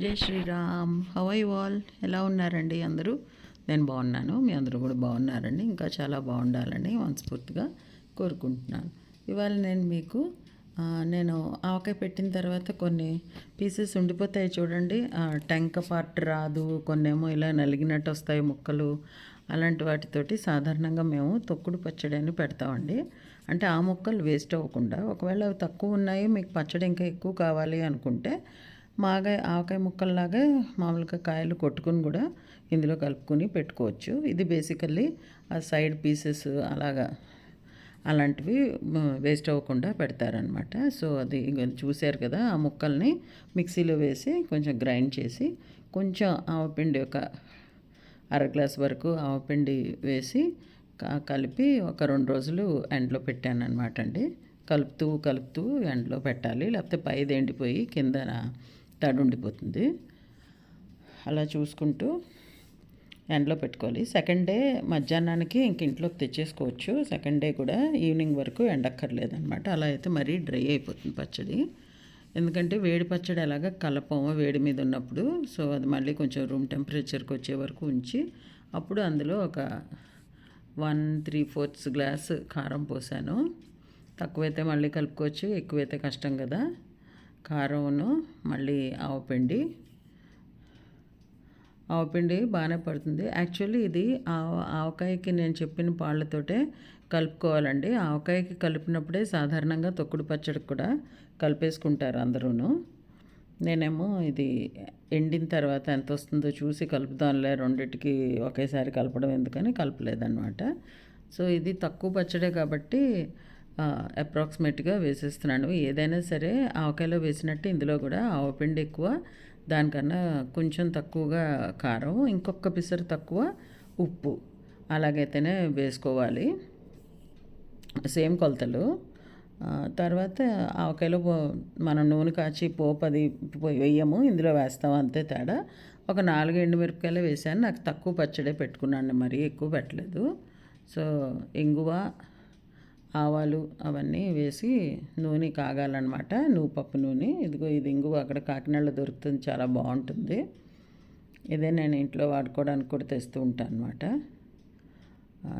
జై శ్రీరామ్. హవై వాల్ ఎలా ఉన్నారండి అందరూ? నేను బాగున్నాను. మీ అందరూ కూడా బాగున్నారండి. ఇంకా చాలా బాగుండాలని మనస్ఫూర్తిగా కోరుకుంటున్నాను. ఇవాళ నేను మీకు నేను ఆవకాయ పెట్టిన తర్వాత కొన్ని పీసెస్ ఉండిపోతాయి చూడండి. టెంక పార్ట్ రాదు. కొన్నేమో ఇలా నలిగినట్టు వస్తాయి ముక్కలు. అలాంటి వాటితోటి సాధారణంగా మేము తొక్కుడు పచ్చడి అని పెడతామండి. అంటే ఆ ముక్కలు వేస్ట్ అవ్వకుండా ఒకవేళ అవి తక్కువ ఉన్నాయి మీకు పచ్చడి ఇంకా ఎక్కువ కావాలి అనుకుంటే మాగా ఆవకాయ ముక్కల్లాగా మామూలుగా కాయలు కొట్టుకుని కూడా ఇందులో కలుపుకొని పెట్టుకోవచ్చు. ఇది బేసికల్లీ ఆ సైడ్ పీసెస్ అలాగా అలాంటివి వేస్ట్ అవ్వకుండా పెడతారనమాట సో అది చూశారు కదా ఆ ముక్కల్ని మిక్సీలో వేసి కొంచెం గ్రైండ్ చేసి కొంచెం ఆవపిండి ఒక అర గ్లాస్ వరకు ఆవపిండి వేసి కలిపి ఒక రెండు రోజులు ఎండలో పెట్టాను అనమాట అండి. కలుపుతూ కలుపుతూ ఎండలో పెట్టాలి. లేకపోతే పైది ఎండిపోయి కింద తడి ఉండిపోతుంది. అలా చూసుకుంటూ ఎండలో పెట్టుకోవాలి. సెకండ్ డే మధ్యాహ్నానికి ఇంక ఇంట్లోకి తెచ్చేసుకోవచ్చు. సెకండ్ డే కూడా ఈవినింగ్ వరకు ఎండక్కర్లేదనమాట. అలా అయితే మరీ డ్రై అయిపోతుంది పచ్చడి. ఎందుకంటే వేడి పచ్చడి ఎలాగ కలపము వేడి మీద ఉన్నప్పుడు సో అది మళ్ళీ కొంచెం రూమ్ టెంపరేచర్కి వచ్చే వరకు ఉంచి అప్పుడు అందులో ఒక వన్ త్రీ ఫోర్త్స్ గ్లాస్ కారం పోసాను. తక్కువైతే మళ్ళీ కలుపుకోవచ్చు ఎక్కువైతే కష్టం కదా. కారంను మళ్ళీ ఆవపిండి ఆవపిండి బాగానే పడుతుంది. యాక్చువల్లీ ఇది ఆవ ఆవకాయకి నేను చెప్పిన పాళ్ళతోటే కలుపుకోవాలండి. ఆవకాయకి కలిపినప్పుడే సాధారణంగా తొక్కుడు పచ్చడికి కూడా కలిపేసుకుంటారు అందరూను. నేనేమో ఇది ఎండిన తర్వాత ఎంత వస్తుందో చూసి కలుపుదాంలే రెండింటికి ఒకేసారి కలపడం ఎందుకని కలపలేదన్నమాట. సో ఇది తక్కువ పచ్చడే కాబట్టి అప్రాక్సిమేట్గా వేసేస్తున్నాను. ఏదైనా సరే ఆవకాయలో వేసినట్టు ఇందులో కూడా ఆవపిండి ఎక్కువ దానికన్నా కొంచెం తక్కువగా కారం ఇంకొక పిసరు తక్కువ ఉప్పు అలాగైతేనే వేసుకోవాలి. సేమ్ కొలతలు. తర్వాత ఆవకాయలో పో- మనం నూనె కాచి పోపు అది వేయము ఇందులో వేస్తాం అంతే తేడా. ఒక నాలుగు ఎండుమిరపకాయలు వేసాను నాకు తక్కువ పచ్చడే పెట్టుకున్నాను మరీ ఎక్కువ పెట్టలేదు. సో ఇంగువ ఆవాలు అవన్నీ వేసి నూనె కాగాలన్నమాట. నువ్వు పప్పు నూనె. ఇదిగో ఇది ఇంగు అక్కడ కాకినాడలో దొరుకుతుంది. చాలా బాగుంటుంది. ఇదే నేను ఇంట్లో వాడుకోవడానికి కూడా తెస్తూ ఉంటాను అనమాట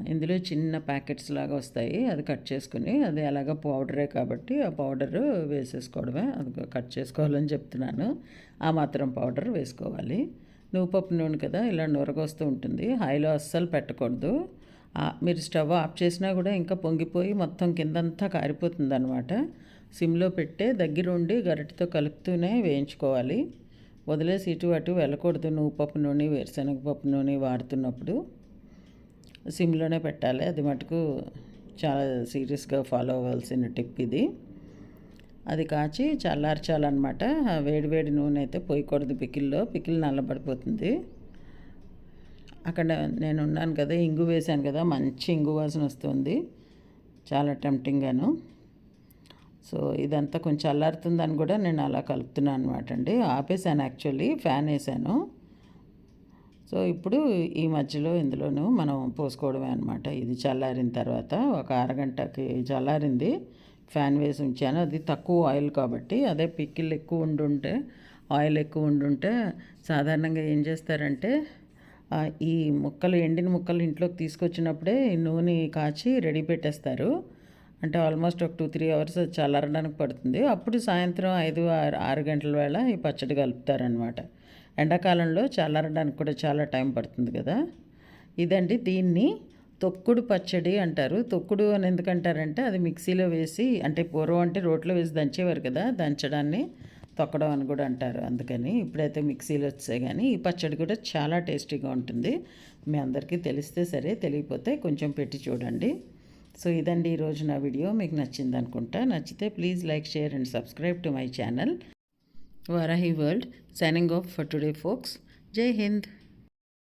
ఇందులో చిన్న ప్యాకెట్స్ లాగా వస్తాయి. అది కట్ చేసుకుని అది అలాగ పౌడరే కాబట్టి ఆ పౌడర్ వేసేసుకోవడమే. అది కట్ చేసుకోవాలని చెప్తున్నాను. ఆ మాత్రం పౌడర్ వేసుకోవాలి. నువ్వు పప్పు నూనె కదా ఇలా నురగొస్తూ ఉంటుంది. హైలో అస్సలు పెట్టకూడదు. మీరు స్టవ్ ఆఫ్ చేసినా కూడా ఇంకా పొంగిపోయి మొత్తం కిందంతా కారిపోతుంది అనమాట సిమ్లో పెట్టే దగ్గర ఉండి కలుపుతూనే వేయించుకోవాలి. వదిలేసి ఇటు అటు వెళ్ళకూడదు నువ్వు పప్పు నూనె వేరుశనగ పప్పు నూనె వాడుతున్నప్పుడు. సిమ్లోనే పెట్టాలి. అది మటుకు చాలా సీరియస్గా ఫాలో అవ్వాల్సిన టిప్ ఇది. అది కాచి చల్లార్చాలన్నమాట. ఆ వేడి వేడి నూనె అయితే పోయకూడదు పికిల్లో. పికిల్ నల్లబడిపోతుంది. అక్కడ నేను ఉన్నాను కదా ఇంగు వేశాను కదా మంచి ఇంగు వాసన వస్తుంది. చాలా టెంప్టింగ్గాను సో ఇదంతా కొంచెం అల్లారుతుందని కూడా నేను అలా కలుపుతున్నాను అనమాట అండి. ఆపేసాను యాక్చువల్లీ ఫ్యాన్ వేసాను సో ఇప్పుడు ఈ మధ్యలో ఇందులోనూ మనం పోసుకోవడమే అనమాట ఇది చల్లారిన తర్వాత ఒక అరగంటకి చల్లారింది ఫ్యాన్ వేసి ఉంచాను. అది తక్కువ ఆయిల్ కాబట్టి అదే పిక్కిల్ ఎక్కువ ఉండుంటే ఆయిల్ ఎక్కువ ఉండుంటే సాధారణంగా ఏం చేస్తారంటే ఈ ముక్కలు ఎండిన ముక్కలు ఇంట్లోకి తీసుకొచ్చినప్పుడే నూనె కాచి రెడీ పెట్టేస్తారు. అంటే ఆల్మోస్ట్ ఒక టూ త్రీ అవర్స్ చల్లారడానికి పడుతుంది. అప్పుడు సాయంత్రం ఐదు ఆరు ఆరు గంటల వేళ ఈ పచ్చడి కలుపుతారనమాట ఎండాకాలంలో చల్లారడానికి కూడా చాలా టైం పడుతుంది కదా. ఇదండి దీన్ని తొక్కుడు పచ్చడి అంటారు. తొక్కుడు అని ఎందుకంటారంటే అది మిక్సీలో వేసి అంటే పూర్వం అంటే రోట్లో వేసి దంచేవారు కదా దంచడాన్ని. తొక్కడం అని కూడా అంటారు. అందుకని ఇప్పుడైతే మిక్సీలో వచ్చాయి కానీ ఈ పచ్చడి కూడా చాలా టేస్టీగా ఉంటుంది. మీ అందరికీ తెలిస్తే సరే తెలియకపోతే కొంచెం పెట్టి చూడండి. సో ఇదండి ఈరోజు నా వీడియో. మీకు నచ్చింది అనుకుంటా. నచ్చితే please like share and subscribe to my channel. Varahi world signing off for today folks. Jai Hind.